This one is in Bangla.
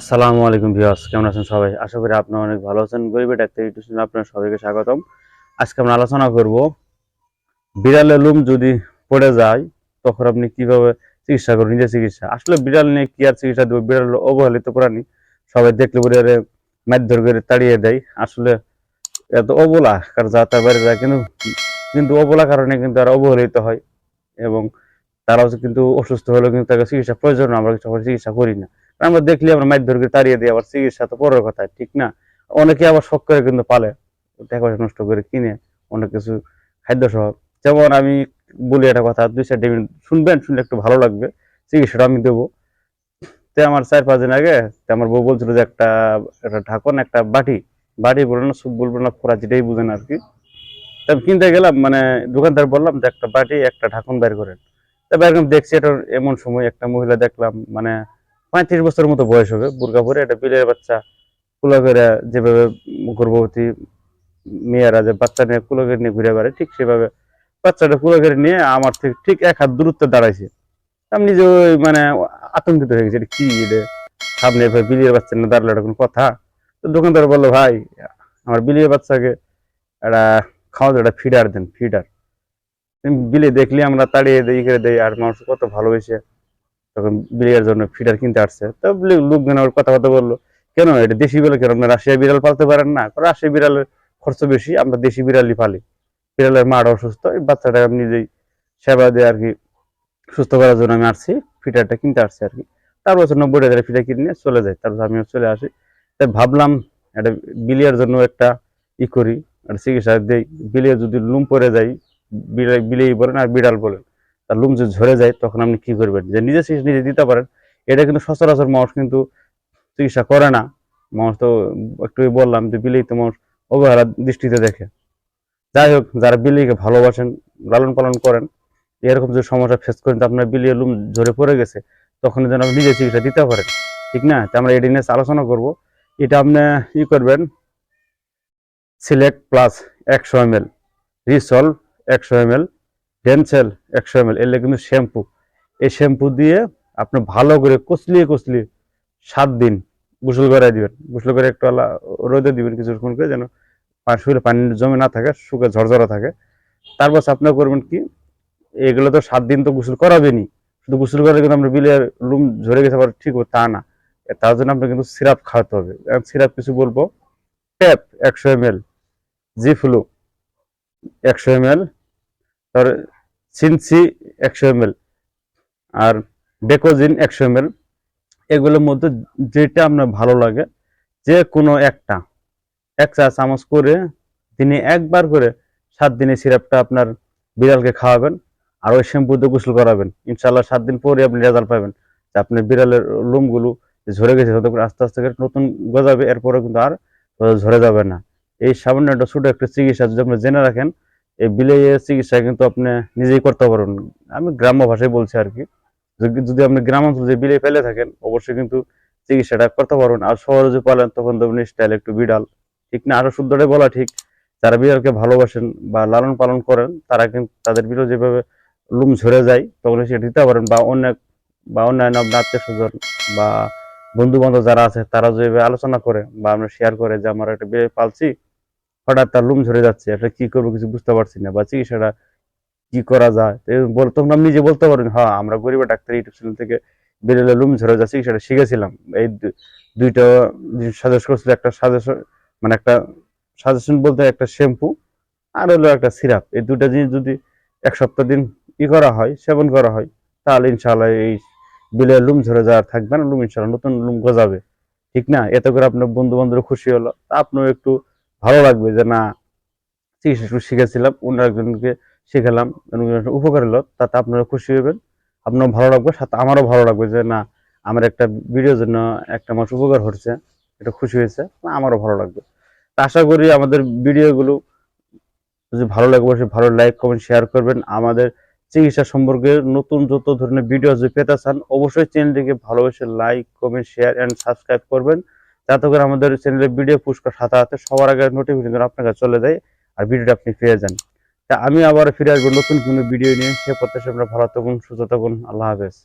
আসসালামু আলাইকুম ভিউয়ার্স, কেমন আছেন সবাই? আশা করি আপনারা অনেক ভালো আছেন। গরিবের ডাক্তার ইউটিউব আপনার সবাইকে স্বাগতম। আজকে আমরা আলোচনা করব, বিড়ালের লুম যদি পড়ে যায়, তখন আপনি কীভাবে চিকিৎসা করবেন? নিজের চিকিৎসা। আসলে বিড়াল নিয়ে কি আর চিকিৎসা দেবো? বিড়াল অবহেলিত প্রাণী, সবাই দেখলে পরে মারধর করে তাড়িয়ে দেয়। আসলে এত অবলা কার যা তার বাইরে যায়, কিন্তু কিন্তু অবলা কারণে কিন্তু আর অবহেলিত হয় এবং তারাও কিন্তু অসুস্থ হলেও কিন্তু তাকে চিকিৎসা প্রয়োজন আমরা সবাই চিকিৎসা করি না। আমরা দেখলি আমরা মাইর ধরে তাড়িয়ে দিই, আবার চিকিৎসা তো পরের কথা, ঠিক না? অনেকে আবার শখ করে কিন্তু পালে টাকা পয়সা নষ্ট করে কিনে অনেক কিছু খাদ্য সহ যেমন আমি বলি একটা কথা, দুই চারটে মিনিট শুনবেন, শুনলে একটু ভালো লাগবে, চিকিৎসাটা আমি দেবো। তো আমার চার পাঁচ দিন আগে আমার বউ বলছিল যে একটা একটা ঢাকন, একটা বাটি বাটি বলব না সুপ বলব না, ফোড়া যেটাই বুঝেন আর কি। তা আমি কিনতে গেলাম মানে দোকানদার বললাম যে একটা বাটি, একটা ঢাকন বের করেন। তা বের দেখছি এটা এমন সময় একটা মহিলা দেখলাম মানে পঁয়ত্রিশ বছর মতো বয়স হবে বুর্গা পরে একটা বিলের বাচ্চা, কুলা করে যেভাবে গর্ভবতী মেয়েরা যে বাচ্চা নিয়ে কুলো করে নিয়ে ঘুরে বেড়ায়, ঠিক সেভাবে বাচ্চাটা কুলো করে নিয়ে আমার থেকে ঠিক এক হাত দূরত্বে দাঁড়াইছে। আমি নিজে ওই মানে আতঙ্কিত হয়ে গেছি, এটা কি এটা সামনে এভাবে বিলিয়ে বাচ্চা নিয়ে দাঁড়াল এটা কোনো কথা? তো দোকানদার বলল, ভাই, আমার বিলিয়ে বাচ্চাকে একটা খাওয়া একটা ফিডার দেন ফিডার বিলে দেখলি আমরা তাড়িয়ে দিই করে দেই, আর মানুষ কত ভালোবেসে। তখন বিড়ালের জন্য ফিডার কিনতে আসছে। তো লোকজন আবার কথা বলল, কেন এটা দেশি বিড়াল কেন আপনার রাশিয়া বিড়াল পালতে পারেন না? রাশিয়া বিড়ালের খরচ বেশি, আমরা দেশি বিড়ালই পালি। বিড়ালের মাটা অসুস্থ, এই বাচ্চাটা আমি নিজেই সেবা দিয়ে আর কি সুস্থ করার জন্য আমি আসছি ফিটারটা কিনতে আসছি আর কি। তারপর নব্বই টাকা ফিটার কিনে চলে যাই তারপর আমিও চলে আসি। তাই ভাবলাম একটা বিলিয়ার জন্য একটা ই করি, একটা চিকিৎসা দিই বিলিয়ে যদি লুম পরে যাই বিড়াল বিলেই বলেন আর বিড়াল বলেন। তার লুম যদি ঝরে যায়, তখন আপনি কি করবেন? যে নিজে চিকিৎসা নিজে দিতে পারেন। এটা কিন্তু সচরাচর মানুষ কিন্তু চিকিৎসা করে না। মানুষ তো একটু বললাম যে বিলেই তো মানুষ অবহেলা দৃষ্টিতে দেখে। যাই হোক, যারা বিলিকে ভালোবাসেন, লালন পালন করেন, এরকম যে সমস্যা ফেস করেন তো আপনার বিলিয়ে লুম ঝরে পড়ে গেছে, তখন যেন আপনি নিজে চিকিৎসা দিতে পারেন। ঠিক না? তো আমরা এটি নিয়ে আলোচনা করব। এটা আপনি ই করবেন, সিলেক্ট প্লাস একশো এম এল, রিসলভ একশো এম এল ডেনসেল একশো এম এল এলে কিন্তু শ্যাম্পু এই শ্যাম্পু দিয়ে আপনি ভালো করে কচলিয়ে কচলিয়ে সাত দিন গোসল করে দিবেন। গোসল করে একটু আলা রোদে দিবেন কিছুক্ষণ করে যেন শরীরে পানি জমে না থাকে, শুকে ঝরঝরা থাকে। তারপর আপনার করবেন কি, এগুলো তো সাত দিন তো গোসল করাবেনই। শুধু গোসল করে কিন্তু আমরা বিলের লুম ঝরে গেছে আবার ঠিক হবে তা না। তার জন্য আপনার কিন্তু সিরাপ খাওয়াতে হবে। সিরাপ কিছু বলব। ট্যাপ একশো এম এল জি ফ্লু একশো এম এল সিনসি একশো এম আর ডেকোজিন একশো এম এগুলোর মধ্যে যেটা আপনার ভালো লাগে, যে কোনো একটা, এক চা চামচ করে দিনে একবার করে সাত দিনে সিরাপটা আপনার বিড়ালকে খাওয়াবেন আর ওই শ্যাম্পু দিয়ে গোসল করাবেন। ইনশাল্লাহ সাত দিন পরে আপনি রেজাল্ট পাবেন যে আপনার বিড়ালের লোমগুলো ঝরে গেছে তত করে আস্তে আস্তে করে নতুন গজাবে, এরপরে কিন্তু আর ঝরে যাবে না। এই সামান্য একটা ছোট একটা চিকিৎসা যদি আপনি জেনে রাখেন এই বিলের চিকিৎসা কিন্তু আপনি নিজেই করতে পারবেন। আমি গ্রাম্য ভাষায় বলছি আর কি। যদি- আপনি গ্রাম অঞ্চলে যে বিলে ফেলে থাকেন, অবশ্যই কিন্তু চিকিৎসাটা করতে পারবেন। আর শহরে যদি পালেন তখন তো আপনি স্টাইল একটু বিড়াল। ঠিক না? আরও শুদ্ধটাই বলা ঠিক। যারা বিড়ালকে ভালোবাসেন বা লালন পালন করেন, তারা কিন্তু তাদের বিড়াল যেভাবে লুম ঝরে যায় তখন সেটা দিতে পারেন। বা অন্য বা অন্যান্য আপনার আত্মীয় স্বজন বা বন্ধু বান্ধব যারা আছে, তারা যেভাবে আলোচনা করে বা আমরা শেয়ার করে যে আমার একটা বিড়াল পালছি হঠাৎ তার লুম ঝরে যাচ্ছে। এটা কি করব কিছু বুঝতে পারছি না। বা চিকিৎসাটা কি করা যায়? তখন আপনি নিজে বলতে পারেন হ্যাঁ আমরা গরিবের ডাক্তার ইউটিউব চ্যানেল থেকে বিড়ালের লুম ঝরে যাচ্ছে, চিকিৎসাটা শিখেছিলাম। এই দুইটা সাজেস্ট করছিল, একটা সাজেশন মানে একটা সাজেশন বলতে একটা শ্যাম্পু আর হলো একটা সিরাপ এই দুটা জিনিস যদি এক সপ্তাহ দিন ই করা হয়, সেবন করা হয়, তাহলে ইনশাল্লাহ এই বিলে লুম ঝরে যাওয়ার থাকবে না। লুম ইনশাআল্লাহ নতুন লুম গজাবে। ঠিক না? এতে করে আপনার বন্ধু বান্ধব খুশি হলো। তা আপনার একটু ভালো লাগবে যে না, চিকিৎসা শিখেছিলাম, অন্য একজনকে শিখালাম উপকার হলো, তাতে আপনারা খুশি হবেন আপনার ভালো লাগবে, সাথে আমারও ভালো লাগবে যে না, আমার একটা ভিডিওর জন্য একটা মানুষ উপকার হচ্ছে, এটা খুশি হয়েছে, না, আমারও ভালো লাগবে। তা আশা করি আমাদের ভিডিওগুলো যদি ভালো লাগে, অবশ্যই ভালো লাইক কমেন্ট শেয়ার করবেন। আমাদের চিকিৎসা সম্পর্কে নতুন যত ধরনের ভিডিও যদি পেতে চান, অবশ্যই চ্যানেলটিকে ভালোবেসে like comment share and subscribe করবেন। যাতে করে আমাদের চ্যানেলের ভিডিও পুরস্কার সাথে হাতে সবার আগে নোটিফিকেশন আপনার কাছে চলে যায় আর ভিডিওটা আপনি পেয়ে যান। তা আমি আবার ফিরে আসব নতুন কোনো ভিডিও নিয়ে। সে প্রত্যাশা আপনার ভালো থাকুন, সুস্থ থাকুন। আল্লাহ হাফেজ।